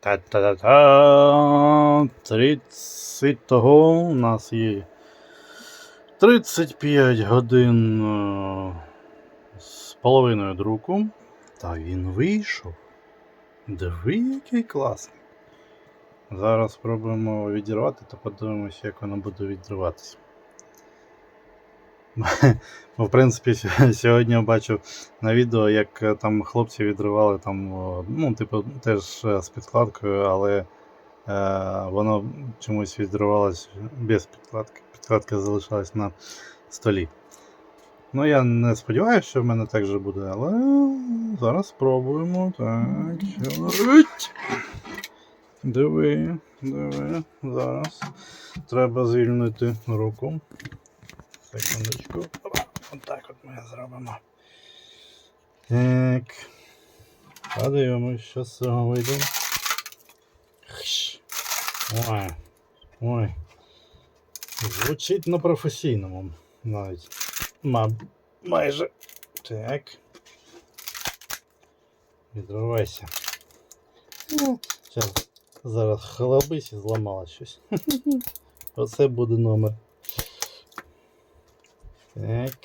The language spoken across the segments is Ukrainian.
Та-та-та-та. 30 того у нас є 35 годин е, з половиною друку. Та він вийшов. Диви, який класний. Зараз спробуємо відірвати та подивимося, як воно буде відриватися. Бо, в принципі, сьогодні я бачив на відео, як е, там хлопці відривали там, ну, типу, теж е, з підкладкою, але е, воно чомусь відривалось без підкладки. Підкладка залишалась на столі. Ну, я не сподіваюся, що в мене так же буде, але зараз спробуємо. Так? Диви, диви, зараз. Треба звільнити руку. Секундочку. Отак от ми зробимо. Так. Подивимось, що з цього вийде. Ой. Ой. Звучить на професійному навіть. Ма... Майже. Так. Відривайся. Ну, зараз. Зараз халабись і зламала щось. Оце буде номер. Так.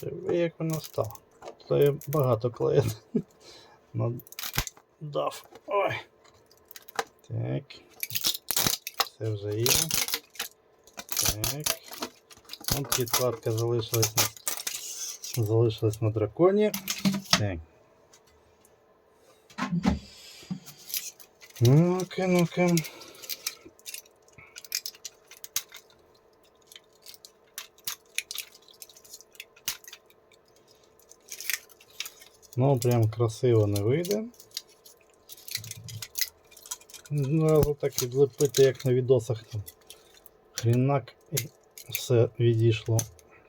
Диви, як воно стало. То я багато клею. Ну, дав. Ой. Так. Це вже є. Так. От підкладка залишилась на, залишилась на драконі. Так. Ну-ка, ну-ка. Ну, прям красиво не вийде. Зразу так відлепити, як на відосах там. Хрінак і все відійшло.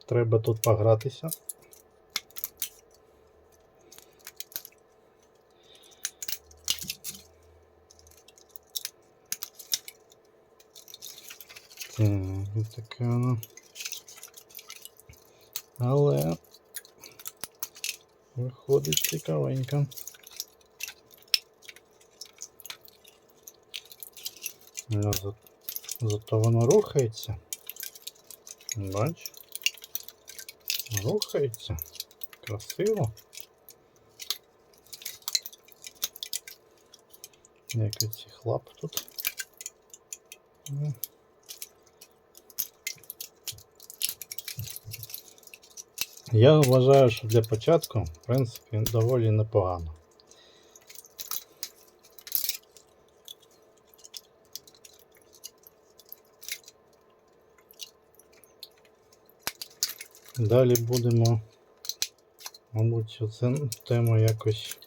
Треба тут погратися. Так, ось таке воно. Але виходить цікавенько. Ну, за- Зато воно рухається. Бач. Рухається. Красиво. Як і цих лап тут. Я вважаю, що для початку, в принципі, доволі непогано. Далі будемо, мабуть, цю тему якось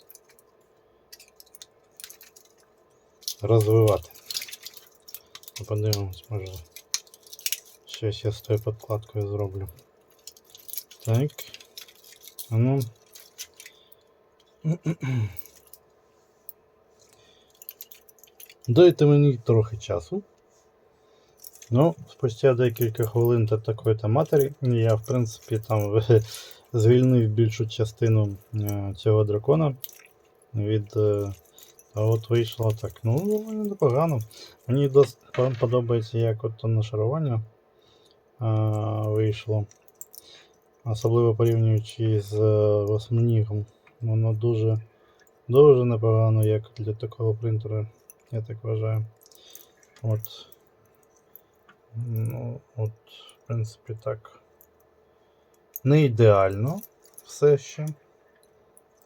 розвивати. Подивимось, може щось я з тою подкладкою зроблю. Так. А ну. Дайте мені трохи часу. Ну, спустя декілька хвилин та такої-то матері я, в принципі, там звільнив більшу частину е, цього дракона від. е, А от вийшло так. Ну, непогано. Мені досить подобається, як от то нашарування вийшло. Особливо порівнюючи з е, восьминігом. Воно дуже, дуже непогано, як для такого принтера, я так вважаю. От. Ну, от, в принципі, так. Не ідеально все ще.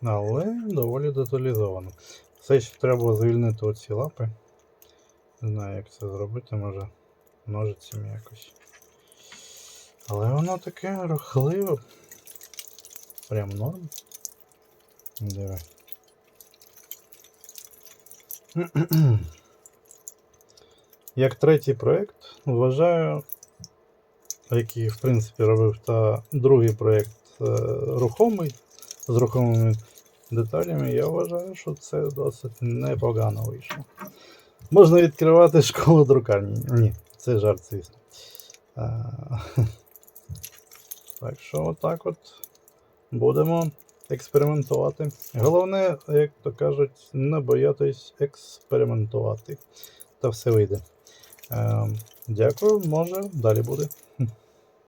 Але доволі деталізовано. Все ще треба звільнити оці лапи. Не знаю, як це зробити, може ножицями якось. Але воно таке рухливе. Прям норм. Диви. Як третій проєкт, вважаю, який в принципі робив та другий проєкт е, рухомий з рухомими деталями, я вважаю, що це досить непогано вийшло. Можна відкривати школу друкарні. Ні, це жарт, звісно. Так що отак от будемо експериментувати. Головне, як то кажуть, не боятись експериментувати. Та все вийде. Е, дякую, може, далі буде.